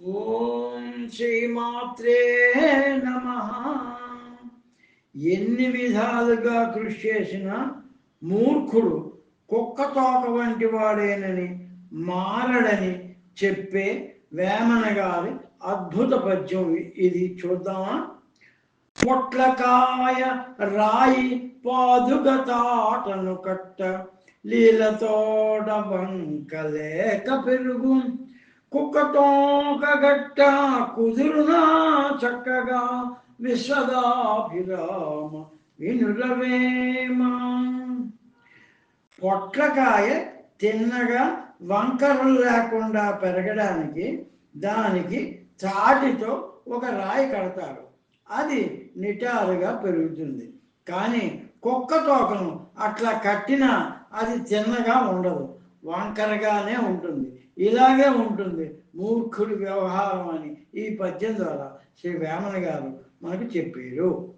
ఓం శ్రీమాత్రే నమ. ఎన్ని విధాలుగా కృషి చేసిన మూర్ఖుడు కుక్క తోక వంటి వాడేనని మారడని చెప్పే వేమన గారి అద్భుత పద్యం ఇది. చూద్దామా? పొట్లకాయ రాయి పాదుగతాటను కట్ట లీలతోడ బంకలేక పెరుగు. కుక్కతోకగట్ట కుదురునా చక్కగా విశ్వదాభిరామ వినురవేమా పొట్లకాయ తిన్నగా వంకరలు లేకుండా పెరగడానికి దానికి తాటితో ఒక రాయి కడతారు. అది నిటారుగా పెరుగుతుంది. కానీ కుక్క తోకను అట్లా కట్టినా అది తిన్నగా ఉండదు. వంకరగానే ఉంటుంది. ఇలాగే ఉంటుంది. మూర్ఖుడి వ్యవహారం అని ఈ పద్యం ద్వారా శ్రీ వేమన గారు మనకు చెప్పారు.